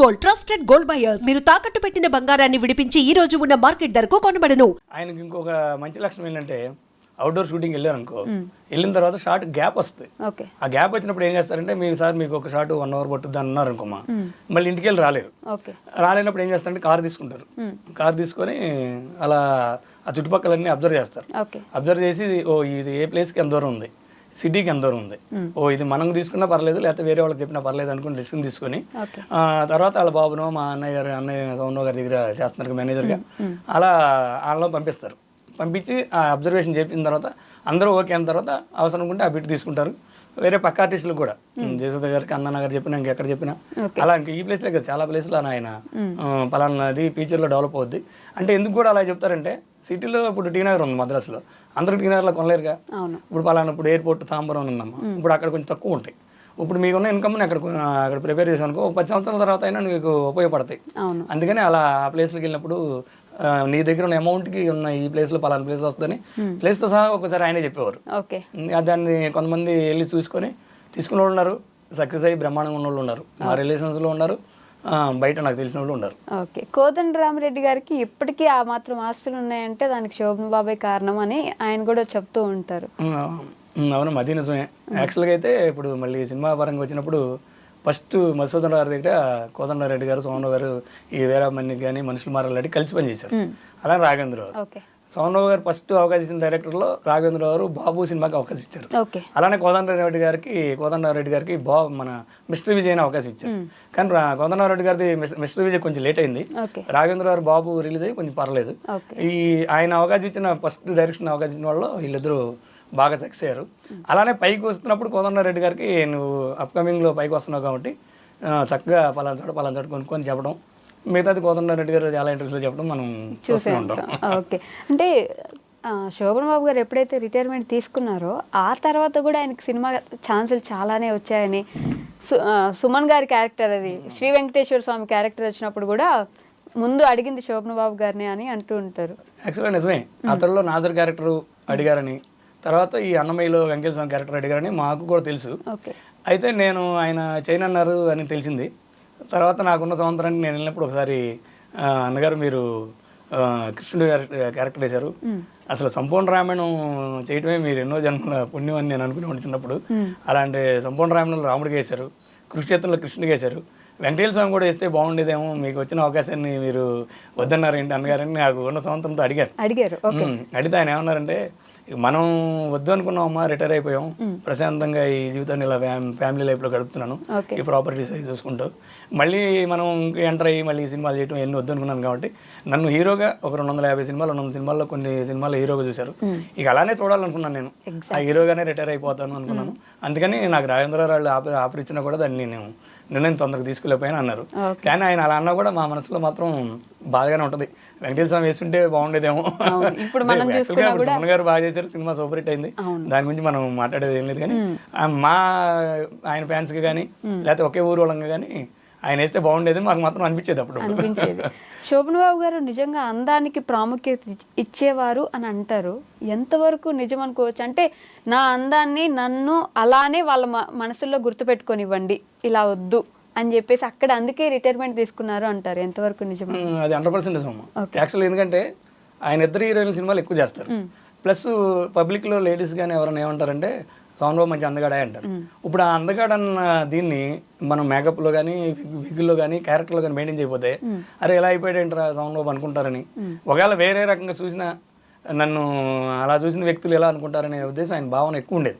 Gold trusted gold buyers మీరు తాకట్టు పెట్టిన బంగారాన్ని విడిపించి ఈ రోజు ఉన్న మార్కెట్ ధరకు కొనబడను. ఆయనకి ఇంకొక మంచి లక్షణం ఏంటంటే అవుట్డోర్ షూటింగ్ వెళ్ళారు అనుకో వెళ్ళిన తర్వాత షార్ట్ గ్యాప్ వస్తుంది. ఆ గ్యాప్ వచ్చినప్పుడు ఏం చేస్తారంటే మీరు సార్ మీకు ఒక షాట్ వన్ అవర్ పట్టుద్ది అన్నారు అనుకోమా మళ్ళీ ఇంటికి వెళ్ళి రాలేరు రాలేనప్పుడు ఏం చేస్తారంటే కార్ తీసుకుంటారు. కార్ తీసుకొని అలా ఆ చుట్టుపక్కలన్నీ అబ్జర్వ్ చేస్తారు. ఓకే అబ్జర్వ్ చేసి ఓ ఇది ఏ ప్లేస్కి ఎంత దూరం ఉంది? సిటీకి ఎంత ఉంది. ఓ ఇది మనం తీసుకున్నా పర్లేదు లేకపోతే వేరే వాళ్ళకి చెప్పినా పర్లేదు అనుకుని డెసిషన్ తీసుకొని తర్వాత వాళ్ళ బాబునో మా అన్నయ్య గారు అన్నయ్య సౌందరావు గారి దగ్గర చేస్తున్నారు మేనేజర్గా. అలా వాళ్ళలో పంపిస్తారు. పంపించి ఆ అబ్జర్వేషన్ చెప్పిన తర్వాత అందరూ ఓకే అయిన తర్వాత అవసరం ఉంటే ఆ బిట్ తీసుకుంటారు. వేరే పక్క ఆర్టిస్టులు కూడా. జయసుధ గారికి అన్న గారు చెప్పినా ఇంకెక్కడ చెప్పినా. అలా ఇంకా ఈ ప్లేస్లో కదా చాలా ప్లేస్లో ఆయన పలానాది ఫ్యూచర్లో డెవలప్ అవుద్ది. అంటే ఎందుకు కూడా అలా చెప్తారంటే సిటీలో ఇప్పుడు టీ నగర్ ఉంది మద్రాసులో. అందరూ టీ నగర్లో కొనలేరుగా ఇప్పుడు పలానా ఇప్పుడు ఎయిర్పోర్ట్ తాంబరం ఉందమ్మా. ఇప్పుడు అక్కడ కొంచెం తక్కువ ఉంటాయి. ఇప్పుడు మీకున్న ఇన్కమ్ని అక్కడ అక్కడ ప్రిపేర్ చేసాను అనుకో ఒక పది సంవత్సరాల తర్వాత అయినా నీకు ఉపయోగపడతాయి. అందుకని అలా ఆ ప్లేస్కి వెళ్ళినప్పుడు నీ దగ్గర ఉన్న అమౌంట్కి ఉన్న ఈ ప్లేస్లో పలానా ప్లేస్ వస్తుందని ప్లేస్తో సహా ఒకసారి ఆయనే చెప్పేవారు. దాన్ని కొంతమంది వెళ్ళి చూసుకొని తీసుకున్న వాళ్ళు ఉన్నారు సక్సెస్ అయ్యి బ్రహ్మాండంగా ఉన్న వాళ్ళు ఉన్నారు. మా రిలేషన్స్లో ఉన్నారు. బయట నాకు తెలిసిన వాళ్ళు ఉన్నారు. ఓకే. కోదండ రామరెడ్డి గారికి ఇప్పటికీ ఆ మాత్రం ఆస్తులు ఉన్నాయంటే దానికి శోభన్ బాబాయ్ కారణం అని ఆయన కూడా చెప్తూ ఉంటారు. అవును అది నిజమే. యాక్చువల్గా అయితే ఇప్పుడు మళ్ళీ సినిమా పరంగా వచ్చినప్పుడు ఫస్ట్ మధుసూదన్ గారి దగ్గర కోదండరెడ్డి గారు సోమరావు గారు ఈ వీరామణి కానీ మనుషులు మారాలంటే కలిసి పనిచేశారు. అలానే రాఘవేంద్రరావు ఓకే. సోమరావు గారు ఫస్ట్ అవకాశం ఇచ్చిన డైరెక్టర్లో రాఘవేంద్రరావు గారు బాబు సినిమాకి అవకాశం ఇచ్చారు. అలానే కోదండరెడ్డి గారికి కోదండరెడ్డి గారికి బా మన మిస్టర్ విజయ్ అని అవకాశం ఇచ్చారు. కానీ కోదండరెడ్డి గారిది మిస్- మిస్టర్ విజయ్ కొంచెం లేట్ అయింది. రాఘవేంద్ర గారు బాబు రిలీజ్ అయ్యి కొంచెం పర్లేదు. ఈ ఆయన అవకాశం ఇచ్చిన ఫస్ట్ డైరెక్షన్ అవకాశం ఇచ్చిన వాళ్ళు వీళ్ళిద్దరూ బాగా సక్సెస్ అయ్యారు. అలానే పైకి వస్తున్నప్పుడు కోదండరెడ్డి గారికి నువ్వు అప్కమింగ్లో పైకి వస్తున్నావు కాబట్టి చక్కగా పలానా చోట పలానా చోట కొనుక్కొని చెప్పడం మిగతాది కోదండరెడ్డి గారు చాలా ఇంట్రెస్ట్లో చెప్పడం మనం చూస్తూ ఉంటాం. ఓకే. అంటే శోభన్ బాబు గారు ఎప్పుడైతే రిటైర్మెంట్ తీసుకున్నారో ఆ తర్వాత కూడా ఆయనకి సినిమా ఛాన్సులు చాలానే వచ్చాయని సుమన్ గారి క్యారెక్టర్ అది శ్రీ వెంకటేశ్వర స్వామి క్యారెక్టర్ వచ్చినప్పుడు కూడా ముందు అడిగింది శోభన్ బాబు గారిని అని అంటూ ఉంటారు. యాక్చువల్గా నిజమే. అతడిలో నాజర్ క్యారెక్టర్ అడిగారని తర్వాత ఈ అన్నమయ్యలో వెంకటేశ్వర స్వామి క్యారెక్టర్ అడిగారని మాకు కూడా తెలుసు. ఓకే. అయితే నేను ఆయన చైనా అన్నారు అని తెలిసింది. తర్వాత నాకున్న సంవత్సరానికి నేను వెళ్ళినప్పుడు ఒకసారి అన్నగారు మీరు కృష్ణుడు గారి క్యారెక్టర్ వేశారు. అసలు సంపూర్ణ రామాయణం చేయటమే మీరు ఎన్నో జన్మల పుణ్యం అని నేను అనుకునేవాడు చిన్నప్పుడు. అలాంటి సంపూర్ణ రామాయణంలో రాముడికి వేశారు. కురుక్షేత్రంలో కృష్ణుడికి వేశారు. వెంకటేశ్వర స్వామి కూడా వేస్తే బాగుండేదేమో మీకు వచ్చిన అవకాశాన్ని మీరు వద్దన్నారు ఏంటి అన్నగారని నాకు ఉన్న సంవత్సరంతో అడిగారు. అడిగారు. అడిగితే ఆయన ఏమన్నారంటే మనం వద్దు అనుకున్నామమ్మా రిటైర్ అయిపోయాం. ప్రశాంతంగా ఈ జీవితాన్ని ఇలా ఫ్యామ్- ఫ్యామిలీ లైఫ్లో గడుపుతున్నాను. ఈ ప్రాపర్టీస్ అవి చూసుకుంటూ. మళ్ళీ మనం ఎంటర్ అయ్యి మళ్ళీ ఈ సినిమాలు చేయడం ఎన్ని వద్దు అనుకున్నాను కాబట్టి నన్ను హీరోగా ఒక రెండు వందల యాభై సినిమాలు రెండు వందల సినిమాల్లో కొన్ని సినిమాలు హీరోగా చూశారు. ఇక అలానే చూడాలనుకున్నాను నేను. ఆ హీరోగానే రిటైర్ అయిపోతాను అనుకున్నాను. అందుకని నాకు రాజేంద్ర వాళ్ళు ఆఫర్ ఆఫర్ ఇచ్చినా కూడా దాన్ని నేను నిర్ణయం తొందరగా తీసుకెళ్ళిపోయాను అన్నారు. కానీ ఆయన అలా అన్నా కూడా మా మనసులో మాత్రం బాధగానే ఉంటుంది వెంకటేశ్వర స్వామి వేస్తుంటే బాగుండేదేమో. ఇప్పుడు సుమన్ గారు బాగా చేశారు సినిమా సూపర్ హిట్ అయింది. దాని గురించి మనం మాట్లాడేది ఏం లేదు కానీ మా ఆయన ఫ్యాన్స్కి కానీ లేకపోతే ఒకే ఊరు వాళ్ళంగా కానీ ఆయన వేస్తే బాగుండేది మాకు మాత్రం అనిపించేది అప్పుడు. అనిపించేది. శోభన్ బాబు గారు నిజంగా అందానికి ప్రాముఖ్యత ఇచ్- ఇచ్చేవారు అని అంటారు. ఎంతవరకు నిజం అనుకోవచ్చు? అంటే నా అందాన్ని నన్ను అలానే వాళ్ళ మనసుల్లో గుర్తుపెట్టుకొనివ్వండి ఇలా వద్దు అని చెప్పేసి అక్కడ అందుకే రిటైర్మెంట్ తీసుకున్నారు అంటారు. ఎంతవరకు నిజం? అది హండ్రెడ్ పర్సెంట్ నిజం యాక్చువల్ ఎందుకంటే ఆయన ఇద్దరు హీరోయిన్ సినిమాలు ఎక్కువ చేస్తారు. ప్లస్ పబ్లిక్లో లేడీస్ కానీ ఎవరైనా ఏమంటారంటే సౌండ్ బాబు మంచి అందగాడే అంటారు. ఇప్పుడు ఆ అందగాడు అన్న దీన్ని మనం మేకప్లో కానీ విగ్గుల్లో కానీ క్యారెక్టర్లో కానీ మెయింటైన్ చేయకపోతే అరే ఎలా అయిపోయాడు ఏంట్రా సౌండ్ బాబు అనుకుంటారని. ఒకవేళ వేరే రకంగా చూసినా నన్ను అలా చూసిన వ్యక్తులు ఎలా అనుకుంటారనే ఉద్దేశం ఆయన భావన ఎక్కువ ఉండేది.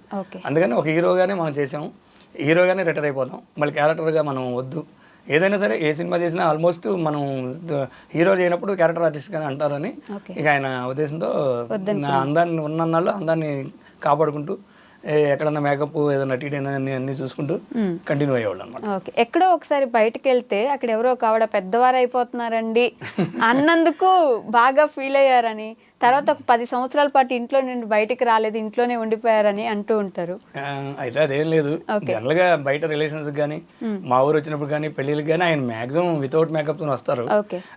అందుకని ఒక హీరోగానే మనం చేసాం. హీరోగానే రిటైర్ అయిపోతాం. మళ్ళీ క్యారెక్టర్గా మనం వద్దు. ఏదైనా సరే ఏ సినిమా చేసినా ఆల్మోస్ట్ మనం హీరో చేయనప్పుడు క్యారెక్టర్ ఆర్టిస్ట్ గానే అంటారని. ఇక ఆయన ఉద్దేశంతో నా అందాన్ని ఉన్నన్నాళ్ళు అందాన్ని కాపాడుకుంటూ ఎక్కడన్నా మేకప్ ఏదైనా టీటీ అన్ని అన్ని చూసుకుంటూ కంటిన్యూ అయ్యేవాళ్ళు అనమాట ఓకే. ఎక్కడో ఒకసారి బయటకు వెళ్తే అక్కడ ఎవరో ఒక ఆవిడ పెద్దవారు అయిపోతున్నారండి అన్నందుకు బాగా ఫీల్ అయ్యారని. తర్వాత ఒక పది సంవత్సరాల పాటు ఇంట్లో నుండి బయటికి రాలేదు ఇంట్లోనే ఉండిపోయారని అంటూ ఉంటారు. అయితే అదేం లేదు. జనరల్గా బయట రిలేషన్స్ కానీ మా ఊరు వచ్చినప్పుడు కానీ పెళ్ళిళ్ళకి కానీ ఆయన మాక్సిమం వితౌట్ మేకప్తో వస్తారు.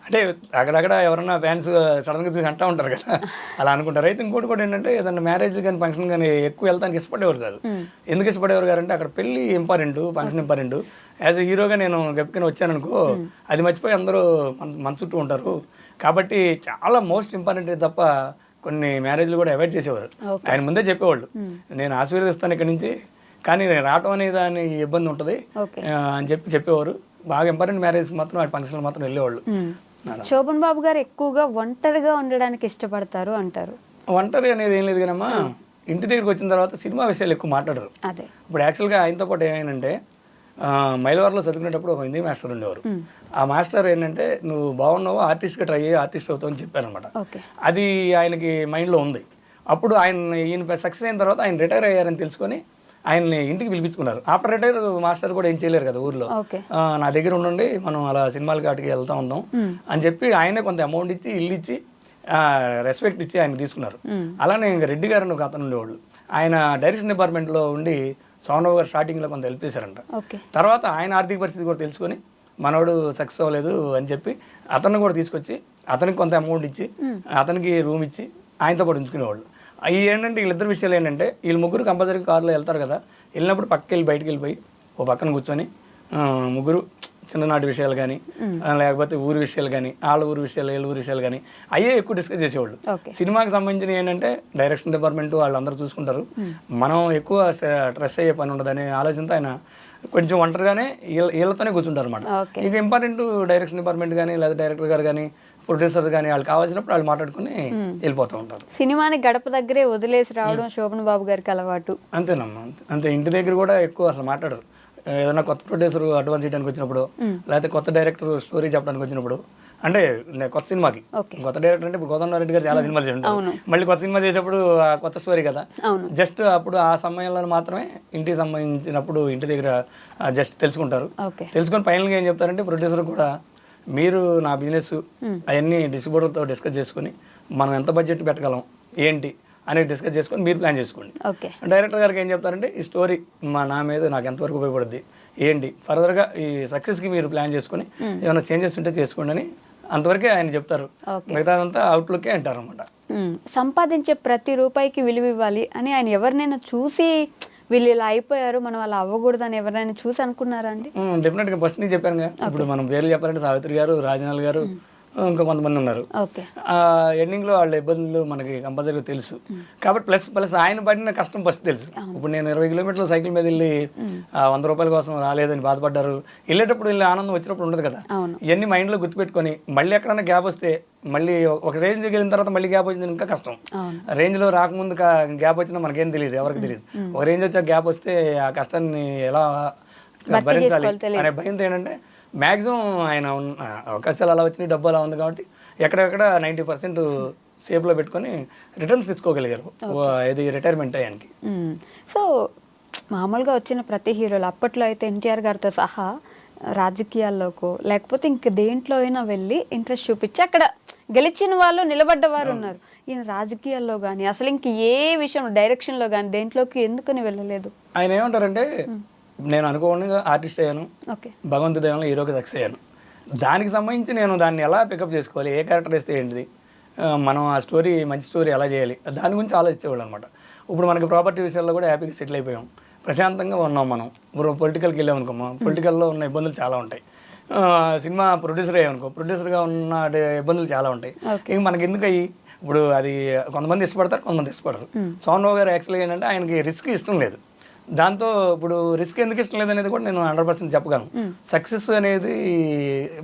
అంటే అక్కడక్కడ ఎవరన్నా ఫ్యాన్స్ సడన్గా చూసి అంటా ఉంటారు కదా. అలా అనుకుంటారు. అయితే ఇంకోటి కూడా ఏంటంటే ఏదన్నా మ్యారేజ్ కానీ ఫంక్షన్ కానీ ఎక్కువ వెళ్తానికి ఇష్టపడేవారు కాదు. ఎందుకు ఇష్టపడేవారు గారు అంటే అక్కడ పెళ్ళి ఇంపార్టెంట్ ఫంక్షన్ ఇంపార్టెంట్ యాజ్ హీరోగా నేను గెప్పుకొని వచ్చాను అనుకో అది మర్చిపోయి అందరూ మన చుట్టూ ఉంటారు. కాబట్టి చాలా మోస్ట్ ఇంపార్టెంట్ తప్ప కొన్ని మ్యారేజ్లు కూడా అవాయిడ్ చేసేవారు. ఆయన ముందే చెప్పేవాళ్ళు నేను ఆశీర్వదిస్తాను ఇక్కడ నుంచి కానీ నేను రావటం అనేది దాని ఇబ్బంది ఉంటుంది. అని చెప్పి చెప్పేవారు. బాగా ఇంపార్టెంట్ మ్యారేజ్ మాత్రం వాటి ఫంక్షన్లు మాత్రం వెళ్ళేవాళ్ళు. శోభన్ బాబు గారు ఎక్కువగా ఒంటరిగా ఉండడానికి ఇష్టపడతారు అంటారు. ఒంటరి అనేది ఏం లేదు కానమ్మా ఇంటి దగ్గరికి వచ్చిన తర్వాత సినిమా విషయాలు ఎక్కువ మాట్లాడరు. ఇప్పుడు యాక్చువల్గా ఆయనతో పాటు ఏమైందంటే మైలవరంలో చదువుకునేటప్పుడు ఒక హిందీ మాస్టర్ ఉండేవారు. ఆ మాస్టర్ ఏంటంటే నువ్వు బాగున్నావు? ఆర్టిస్ట్గా ట్రై అయ్యి ఆర్టిస్ట్ అవుతావు అని చెప్పారనమాట అది ఆయనకి మైండ్లో ఉంది. అప్పుడు ఆయన ఈయన సక్సెస్ అయిన తర్వాత ఆయన రిటైర్ అయ్యారని తెలుసుకొని ఆయన్ని ఇంటికి పిలిపించుకున్నారు. ఆఫ్టర్ రిటైర్ మాస్టర్ కూడా ఏం చేయలేరు కదా ఊర్లో. నా దగ్గర ఉండండి మనం అలా సినిమాలకి వాటికి వెళ్తా ఉందాం అని చెప్పి ఆయనే కొంత అమౌంట్ ఇచ్చి ఇల్లు ఇచ్చి రెస్పెక్ట్ ఇచ్చి ఆయన తీసుకున్నారు. అలానే ఇంకా రెడ్డి గారు ఒక అతను ఉండేవాళ్ళు. ఆయన డైరెక్షన్ డిపార్ట్మెంట్లో ఉండి సోనబాబు గారు స్టార్టింగ్లో కొంత హెల్ప్ చేశారంట. తర్వాత ఆయన ఆర్థిక పరిస్థితి కూడా తెలుసుకొని మనోడు సక్సెస్ అవ్వలేదు అని చెప్పి అతన్ని కూడా తీసుకొచ్చి అతనికి కొంత అమౌంట్ ఇచ్చి అతనికి రూమ్ ఇచ్చి ఆయనతో పాటు ఉంచుకునేవాళ్ళు. అవి ఏంటంటే వీళ్ళిద్దరు విషయాలు ఏంటంటే వీళ్ళు ముగ్గురు కంపల్సరీ కార్లో వెళ్తారు కదా వెళ్ళినప్పుడు పక్కకి వెళ్ళి బయటికి వెళ్ళిపోయి ఓ పక్కన కూర్చొని ముగ్గురు చిన్ననాటి విషయాలు కానీ లేకపోతే ఊరి విషయాలు కానీ వాళ్ళ ఊరి విషయాలు వీళ్ళ ఊరి విషయాలు కానీ అయ్యే ఎక్కువ డిస్కస్ చేసేవాళ్ళు. సినిమాకి సంబంధించిన ఏంటంటే డైరెక్షన్ డిపార్ట్మెంట్ వాళ్ళందరూ చూసుకుంటారు. మనం ఎక్కువ స్ట్రెస్ అయ్యే పని ఉండదనే ఆలోచనతో ఆయన కొంచెం ఒంటరిగానే వీళ్ళ వీళ్ళతోనే కూర్చుంటారు అనమాట ఇక ఇంపార్టెంట్ డైరెక్షన్ డిపార్ట్మెంట్ కానీ లేదా డైరెక్టర్ గారు కానీ ప్రొడ్యూసర్ కానీ వాళ్ళు కావాల్సినప్పుడు వాళ్ళు మాట్లాడుకుని వెళ్ళిపోతూ ఉంటారు. సినిమాని గడప దగ్గరే వదిలేసి రావడం శోభన్ బాబు గారికి అలవాటు. అంతేనమ్మా అంతే. అంతే. ఇంటి దగ్గర కూడా ఎక్కువ అసలు మాట్లాడరు. ఏదైనా కొత్త ప్రొడ్యూసర్ అడ్వాన్స్ చేయడానికి వచ్చినప్పుడు లేకపోతే కొత్త డైరెక్టర్ స్టోరీ చెప్పడానికి వచ్చినప్పుడు అంటే కొత్త సినిమాకి. కొత్త డైరెక్టర్ అంటే గోదావరి రెడ్డి గారు చాలా సినిమాలు చేసి ఉంటారు మళ్ళీ కొత్త సినిమా చేసేటప్పుడు ఆ కొత్త స్టోరీ కదా. జస్ట్ అప్పుడు ఆ సమయంలో మాత్రమే ఇంటికి సంబంధించినప్పుడు ఇంటి దగ్గర జస్ట్ తెలుసుకుంటారు. తెలుసుకొని ఫైనల్గా ఏం చెప్తారంటే ప్రొడ్యూసర్ కూడా మీరు నా బిజినెస్ అవన్నీ డిస్ట్రిబ్యూటర్తో డిస్కస్ చేసుకొని మనం ఎంత బడ్జెట్ పెట్టగలం ఏంటి అనేది డిస్కస్ చేసుకొని మీరు ప్లాన్ చేసుకోండి. డైరెక్టర్ గారికి ఏం చెప్తారంటే ఈ స్టోరీ మా నా మీద నాకు ఎంతవరకు ఉపయోగపడుద్ది ఏంటి? ఫర్దర్గా ఈ సక్సెస్కి మీరు ప్లాన్ చేసుకొని ఏమైనా చేంజెస్ ఉంటే చేసుకోండి అని అంతవరకే ఆయన చెప్తారు. మిగతాదంతా అవుట్లుకే అంటారు అనమాట సంపాదించే ప్రతి రూపాయికి విలువ ఇవ్వాలి అని ఆయన ఎవరినైనా చూసి వీళ్ళు ఇలా అయిపోయారు మనం అలా అవ్వకూడదు అని ఎవరైనా చూసి అనుకున్నారా అండి? డెఫినెట్గా ఫస్ట్ నుంచి చెప్పాను ఇప్పుడు మనం పేర్లు చెప్పాలంటే సావిత్రి గారు రాజనాల్ గారు ఇంకా కొంతమంది ఉన్నారు. ఓకే. ఆ ఎండింగ్లో వాళ్ళ ఇబ్బందులు మనకి కంపల్సరీగా తెలుసు. కాబట్టి ప్లస్ ప్లస్ ఆయన పడిన కష్టం ఫస్ట్ తెలుసు. ఇప్పుడు నేను ఇరవై కిలోమీటర్లు సైకిల్ మీద వెళ్ళి ఆ, వంద రూపాయల కోసం రాలేదని బాధపడ్డారు. వెళ్ళేటప్పుడు వెళ్ళి ఆనందం వచ్చినప్పుడు ఉండదు కదా. ఇవన్నీ మైండ్లో గుర్తుపెట్టుకొని మళ్ళీ ఎక్కడైనా గ్యాప్ వస్తే మళ్ళీ ఒక రేంజ్ వెళ్ళిన తర్వాత మళ్ళీ గ్యాప్ వచ్చింది ఇంకా కష్టం. అవును. రేంజ్లో రాకముందు గ్యాప్ వచ్చినా మనకేం తెలియదు ఎవరికి తెలియదు. ఒక రేంజ్ వచ్చాక గ్యాప్ వస్తే ఆ కష్టాన్ని ఎలా భరించాలి. అనే భయంతో ఏంటంటే మాక్సిమం ఆయన ఉన్న అవకాశాలు అలా వచ్చినాయి డబ్బు అలా ఉంది కాబట్టి ఎక్కడెక్కడ నైంటీ పర్సెంట్ సేఫ్లో పెట్టుకొని రిటర్న్స్ తీసుకోగలిగారు. ఇది రిటైర్మెంట్ అయ్యానికి. సో మామూలుగా వచ్చిన ప్రతి హీరోలు అప్పట్లో అయితే ఎన్టీఆర్ గారితో సహా రాజకీయాల్లోకో లేకపోతే ఇంక దేంట్లో అయినా వెళ్ళి ఇంట్రెస్ట్ చూపించి అక్కడ గెలిచిన వాళ్ళు నిలబడ్డ వారు ఉన్నారు. ఈయన రాజకీయాల్లో కానీ అసలు ఇంక ఏ విషయం డైరెక్షన్లో కానీ దేంట్లోకి ఎందుకని వెళ్ళలేదు? ఆయన ఏమంటారంటే నేను అనుకోకుండా ఆర్టిస్ట్ అయ్యాను. భగవంతు దేవంలో హీరోకి సక్సెస్ అయ్యాను. దానికి సంబంధించి నేను దాన్ని ఎలా పికప్ చేసుకోవాలి ఏ క్యారెక్టర్ వేస్తే ఏంటిది? మనం ఆ స్టోరీ మంచి స్టోరీ ఎలా చేయాలి? దాని గురించి ఆలోచించేవాళ్ళు అనమాట ఇప్పుడు మనకి ప్రాపర్టీ విషయాల్లో కూడా హ్యాపీగా సెటిల్ అయిపోయాం. ప్రశాంతంగా ఉన్నాం మనం. ఇప్పుడు పొలిటికల్కి వెళ్ళాం అనుకో పొలిటికల్లో ఉన్న ఇబ్బందులు చాలా ఉంటాయి. సినిమా ప్రొడ్యూసర్ అయ్యామనుకో ప్రొడ్యూసర్గా ఉన్న ఇబ్బందులు చాలా ఉంటాయి. ఇంక మనకి ఎందుకు అయ్యి? ఇప్పుడు అది కొంతమంది ఇష్టపడతారు కొంతమంది ఇష్టపడరు. సోన్ గారు యాక్చువల్గా ఏంటంటే ఆయనకి రిస్క్ ఇష్టం లేదు. దాంతో ఇప్పుడు రిస్క్ ఎందుకు ఇష్టం లేదనేది కూడా నేను హండ్రెడ్ పర్సెంట్ చెప్పగలను. సక్సెస్ అనేది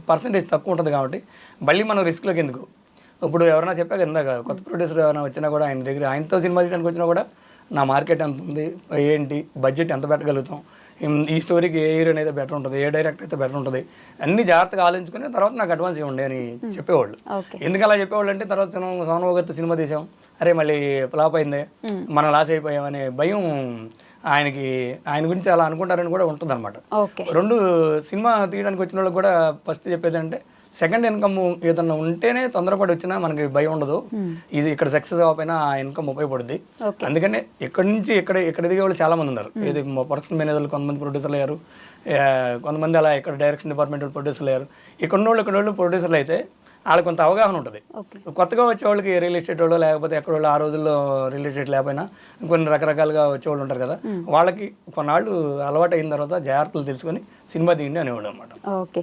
పర్సంటేజ్ తక్కువ ఉంటుంది కాబట్టి మళ్ళీ మనం రిస్క్లోకి ఎందుకు? ఇప్పుడు ఎవరైనా చెప్పాక ఇందాక కొత్త ప్రొడ్యూసర్ ఎవరైనా వచ్చినా కూడా ఆయన దగ్గర ఆయనతో సినిమా తీయడానికి వచ్చినా కూడా నా మార్కెట్ ఎంత ఉంది? ఏంటి? బడ్జెట్ ఎంత పెట్టగలుగుతాం? ఈ స్టోరీకి ఏ హీరోయిన్ అయితే బెటర్ ఉంటుంది? ఏ డైరెక్టర్ అయితే బెటర్ ఉంటుంది? అన్ని జాగ్రత్తగా ఆలోచించుకుని తర్వాత నాకు అడ్వాన్స్ ఇవ్వండి అని చెప్పేవాళ్ళు. ఎందుకు అలా చెప్పేవాళ్ళు అంటే తర్వాత సినిమా సోనబాబు గారితో సినిమా తీసాం. అరే మళ్ళీ ఫ్లాప్ అయిందే. మనం లాస్ అయిపోయాం అనే భయం ఆయనకి ఆయన గురించి అలా అనుకుంటారని కూడా ఉంటుంది ఓకే. రెండు సినిమా తీయడానికి వచ్చిన వాళ్ళకి కూడా ఫస్ట్ చెప్పేది అంటే సెకండ్ ఇన్కమ్ ఏదన్నా ఉంటేనే తొందరపడి వచ్చినా మనకి భయం ఉండదు. ఇది ఇక్కడ సక్సెస్ అవ్వకపోయినా ఆ ఇన్కమ్ ఉపయోగపడుద్ది. అందుకనే ఇక్కడ నుంచి ఇక్కడ ఇక్కడ ఎదిగే వాళ్ళు చాలా మంది ఉన్నారు. ఇది ప్రొడక్షన్ మేనేజర్లు కొంతమంది ప్రొడ్యూసర్లు అయ్యారు. కొంతమంది అలా ఇక్కడ డైరెక్షన్ డిపార్ట్మెంట్ ప్రొడ్యూసర్లు అయ్యారు. ఇక్కడ వాళ్ళు ఇక్కడ వాళ్ళు ప్రొడ్యూసర్లు అయితే వాళ్ళకి కొంత అవగాహన ఉంటుంది. కొత్తగా వచ్చే వాళ్ళకి రియల్ ఎస్టేట్ వాళ్ళు లేకపోతే ఎక్కడ వాళ్ళు ఆ రోజుల్లో రియల్ ఎస్టేట్ లేకపోయినా కొన్ని రకరకాలుగా వచ్చేవాళ్ళు ఉంటారు కదా వాళ్ళకి కొన్నాళ్ళు అలవాటు అయిన తర్వాత జాగ్రత్తలు తెలుసుకొని సినిమా తీయండి అనేవాడు అనమాట ఓకే.